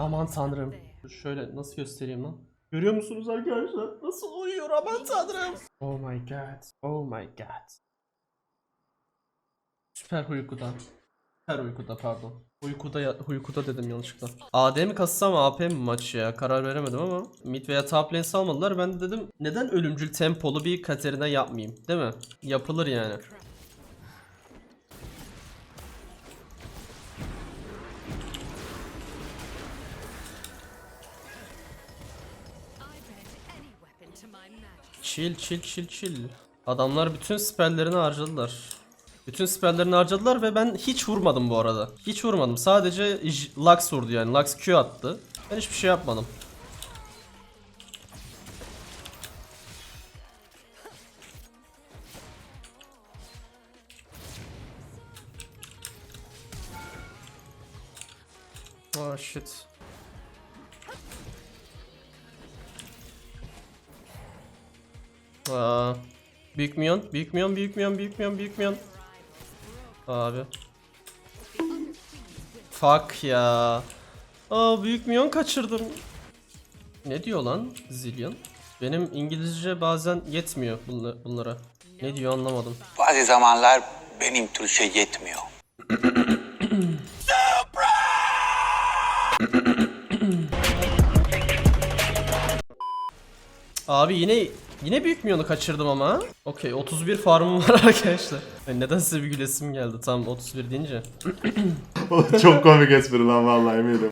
Aman tanrım. Şöyle nasıl göstereyim lan? Görüyor musunuz arkadaşlar? Nasıl uyuyor aman tanrım. Oh my god. Oh my god. Süper uykuda. Süper uykuda pardon. Uykuda ya, uykuda dedim yanlışlıkla. AD mi kassam AP mi maç ya? Karar veremedim ama mid veya top lane salmadılar. Ben de dedim neden ölümcül tempolu bir Katerina yapmayayım? Değil mi? Yapılır yani. Chill chill chill chill. Adamlar bütün spelllerini harcadılar. Bütün spelllerini harcadılar ve ben hiç vurmadım bu arada. Hiç vurmadım. Sadece Lux vurdu yani. Lux Q attı. Ben hiçbir şey yapmadım. Oh shit. Aa, büyük milyon, büyük milyon, büyük milyon, büyük milyon, büyük milyon. Abi. Fuck ya. Aa büyük milyon kaçırdım. Ne diyor lan Zillion? Benim İngilizce bazen yetmiyor bunla- bunlara. Ne diyor anlamadım. Bazı zamanlar benim Türkçe yetmiyor. Abi yine yine büyük milyonu kaçırdım ama. Okey 31 farmım var arkadaşlar. Yani neden size bir gülesim geldi tam 31 deyince. Çok komik espri lan vallahi eminim.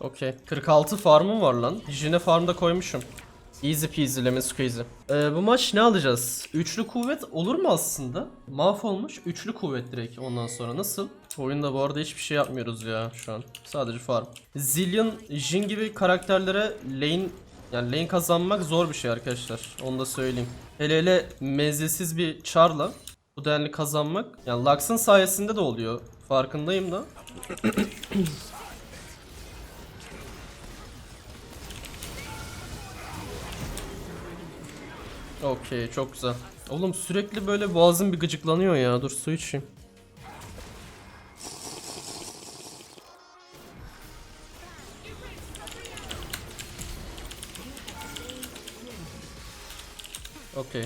Okey. 46 farmım var lan. Jine farmda koymuşum. Easy peasy lemon squeezy. Ee, bu maç ne alacağız? Üçlü kuvvet olur mu aslında? Mahvolmuş. Üçlü kuvvet direkt ondan sonra. Nasıl? Oyunda bu arada hiçbir şey yapmıyoruz ya şu an. Sadece farm. Zillion, Jin gibi karakterlere lane yani lane kazanmak zor bir şey arkadaşlar. Onu da söyleyeyim. Hele hele menzilsiz bir charla bu denli kazanmak yani Lux'ın sayesinde de oluyor. Farkındayım da. Okey çok güzel. Oğlum sürekli böyle boğazım bir gıcıklanıyor ya. Dur su içeyim. Okey.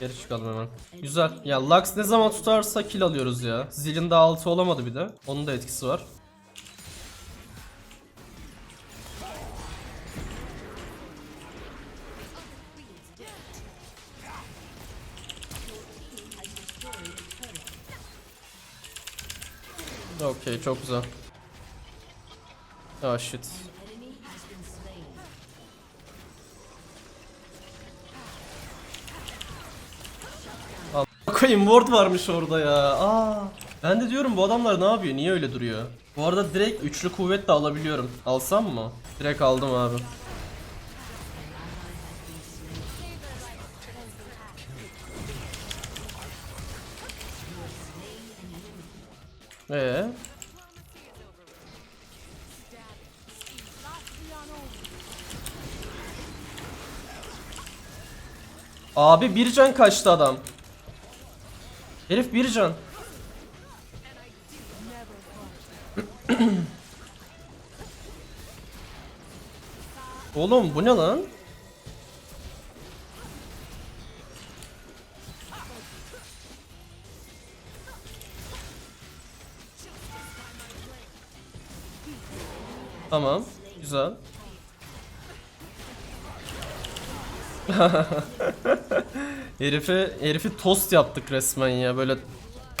Geri çıkalım hemen. Güzel. Ya Lux ne zaman tutarsa kill alıyoruz ya. Zill'in de 6 olamadı bir de. Onun da etkisi var. Okey çok güzel. Ah shit. Koyayım ward varmış orada ya. Aa. Ben de diyorum bu adamlar ne yapıyor? Niye öyle duruyor? Bu arada direkt üçlü kuvvet de alabiliyorum. Alsam mı? Direkt aldım abi. Ee? Abi bir can kaçtı adam. Herif bir can. Oğlum bu ne lan? Tamam. Güzel. herifi, herifi tost yaptık resmen ya böyle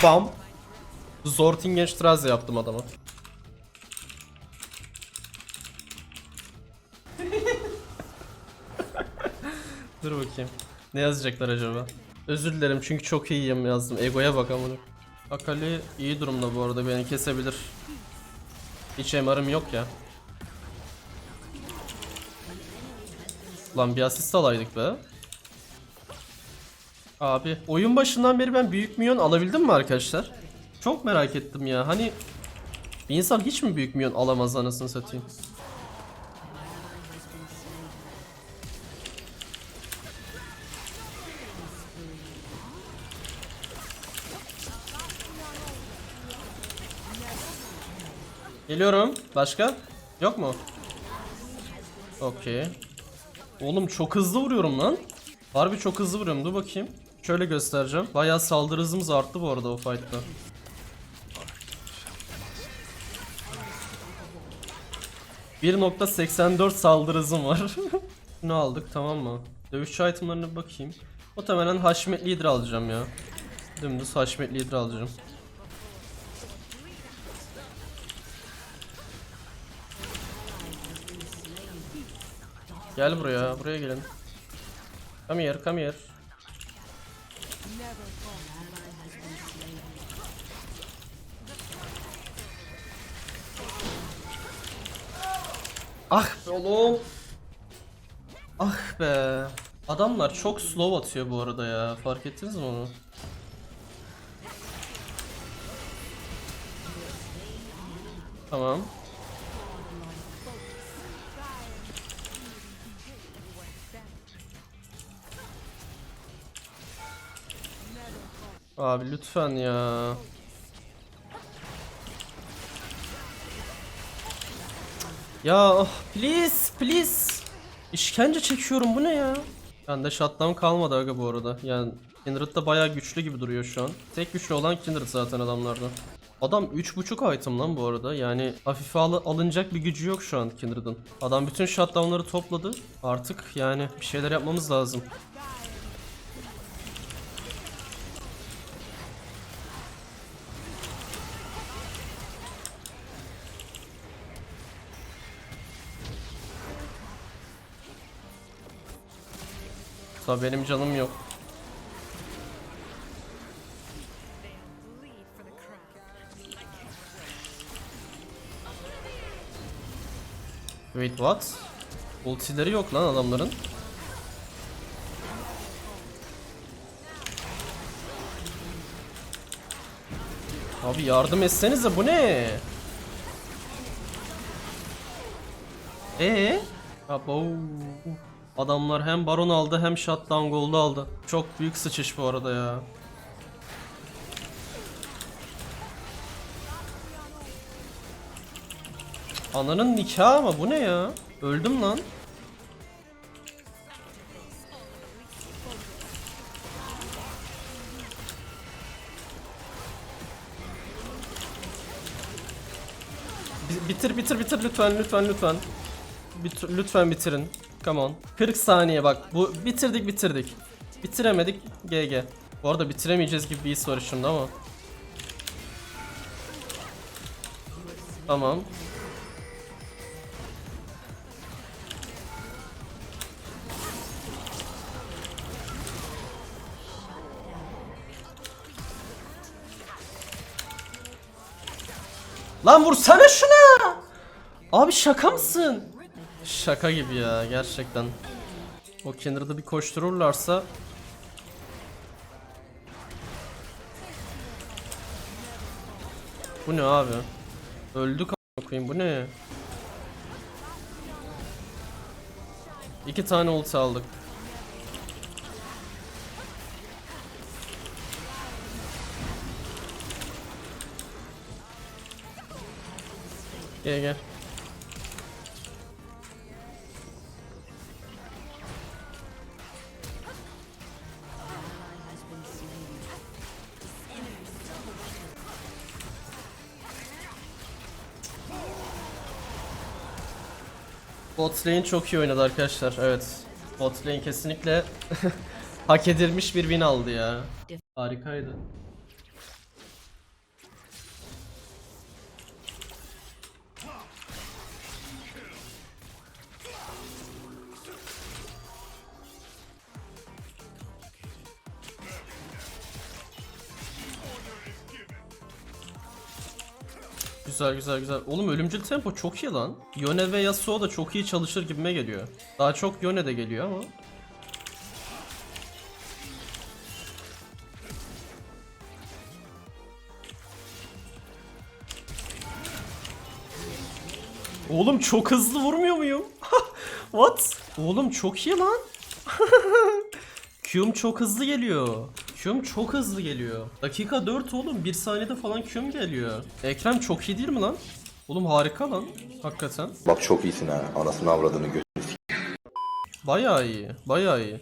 bam. Zortingenstraße yaptım adama. Dur bakayım. Ne yazacaklar acaba? Özür dilerim çünkü çok iyiyim yazdım. Egoya bak amına. Akali iyi durumda bu arada beni kesebilir. Hiç MR'ım yok ya. Lan bir asist alaydık be. Abi oyun başından beri ben büyük milyon alabildim mi arkadaşlar? Çok merak ettim ya. Hani bir insan hiç mi büyük milyon alamaz anasını satayım? Geliyorum. Başka? Yok mu? Okey. Oğlum çok hızlı vuruyorum lan. Harbi çok hızlı vuruyorum. Dur bakayım. Şöyle göstereceğim. Bayağı saldırı hızımız arttı bu arada o fight'ta. ...1.84 saldırı hızım var. Bunu aldık tamam mı? Dövüşçü itemlarına bakayım. Muhtemelen Haşmet Leader alacağım ya. Dümdüz Haşmet Leader alacağım. Gel buraya, buraya gelin. Come here, come here. Oğlum. Ah be. Adamlar çok slow atıyor bu arada ya. Fark ettiniz mi onu? Tamam. Abi lütfen ya. Ya oh, please please. İşkence çekiyorum bu ne ya? Bende shutdown kalmadı aga bu arada. Yani Kindred da bayağı güçlü gibi duruyor şu an. Tek güçlü olan Kindred zaten adamlarda. Adam 3.5 item lan bu arada. Yani hafife al- alınacak bir gücü yok şu an Kindred'ın. Adam bütün shutdownları topladı. Artık yani bir şeyler yapmamız lazım. Tabii benim canım yok. Wait what? Ultileri yok lan adamların. Abi yardım etsenize bu ne? Ee? Abo. Adamlar hem baron aldı hem shutdown gold aldı. Çok büyük sıçış bu arada ya. Ananın nikahı ama bu ne ya? Öldüm lan. Bi- Bitir bitir bitir lütfen lütfen lütfen. Bit- lütfen bitirin. Come on. 40 saniye bak. Bu bitirdik bitirdik. Bitiremedik GG. Bu arada bitiremeyeceğiz gibi bir his var şimdi ama. Tamam. Lan vursana şuna! Abi şaka mısın? Şaka gibi ya gerçekten. O Kindred'ı bir koştururlarsa Bu ne abi? Öldük koyayım bu ne? İki tane ulti aldık. Gel gel. Bot çok iyi oynadı arkadaşlar. Evet. Bot kesinlikle hak edilmiş bir win aldı ya. Harikaydı. Güzel güzel güzel. Oğlum ölümcül tempo çok iyi lan. Yone ve Yasuo da çok iyi çalışır gibime geliyor. Daha çok Yone de geliyor ama. Oğlum çok hızlı vurmuyor muyum? What? Oğlum çok iyi lan. Q'm çok hızlı geliyor. Q'm çok hızlı geliyor. Dakika 4 oğlum. 1 saniyede falan Q'm geliyor. Ekrem çok iyi değil mi lan? Oğlum harika lan. Hakikaten. Bak çok iyisin ha. Anasını avradını gö... Bayağı iyi. Bayağı iyi.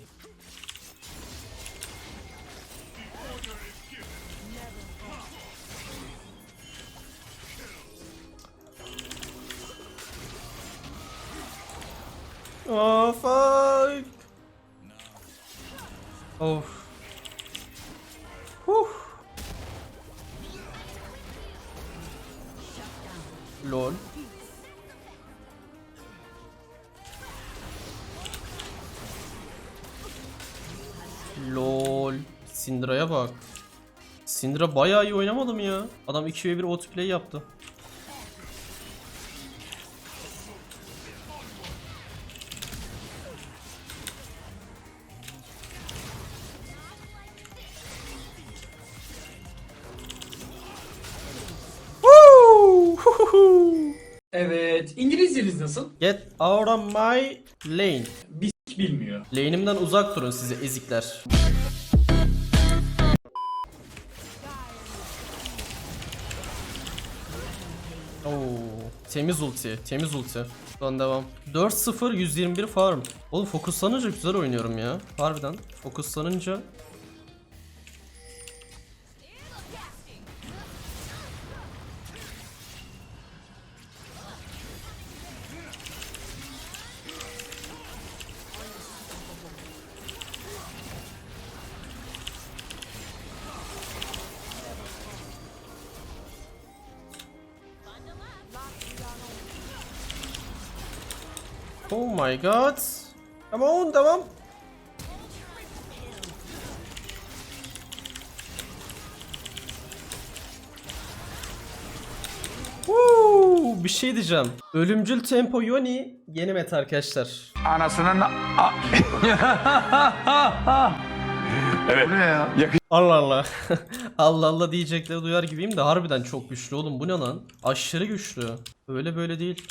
Oh fuck. Of. Lol. Syndra'ya bak. Syndra bayağı iyi oynamadı mı ya? Adam 2 ve 1 autoplay yaptı. Evet. İngilizceniz nasıl? Get out of my lane. Bir bilmiyor. Lane'imden uzak durun size ezikler. Oo, temiz ulti, temiz ulti. Son devam. 4-0 121 farm. Oğlum fokuslanınca güzel oynuyorum ya. Harbiden. Fokuslanınca Oh my god. Come on, devam. Woo, bir şey diyeceğim. Ölümcül tempo Yoni yeni meta arkadaşlar. Anasının Allah Allah. Allah Allah diyecekleri duyar gibiyim de harbiden çok güçlü oğlum. Bu ne lan? Aşırı güçlü. Öyle böyle değil.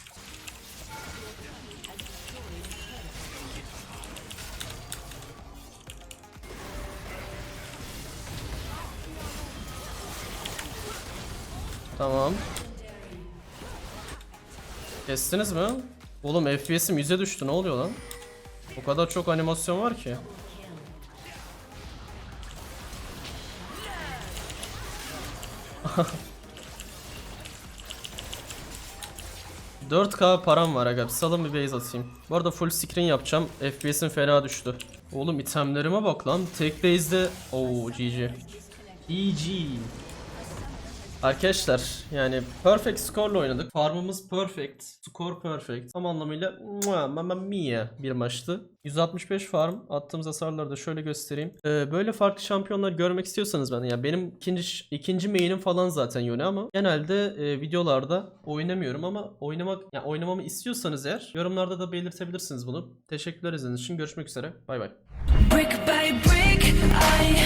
Tamam. Kestiniz mi? Oğlum FPS'im 100'e düştü. Ne oluyor lan? O kadar çok animasyon var ki. ...4k param var aga. Salın bir base atayım. Bu arada full screen yapacağım. FPS'im fena düştü. Oğlum itemlerime bak lan. Tek base'de... Oo GG. GG. Arkadaşlar yani perfect score'la oynadık. Farmımız perfect, skor perfect. Tam anlamıyla mamma mia bir maçtı. 165 farm. Attığımız hasarları da şöyle göstereyim. Ee, böyle farklı şampiyonlar görmek istiyorsanız ben ya benim ikinci ikinci main'im falan zaten Yone ama genelde e, videolarda oynamıyorum ama oynamak yani oynamamı istiyorsanız eğer yorumlarda da belirtebilirsiniz bunu. Teşekkürler izlediğiniz için. Görüşmek üzere. Bay bay. Brick by brick, I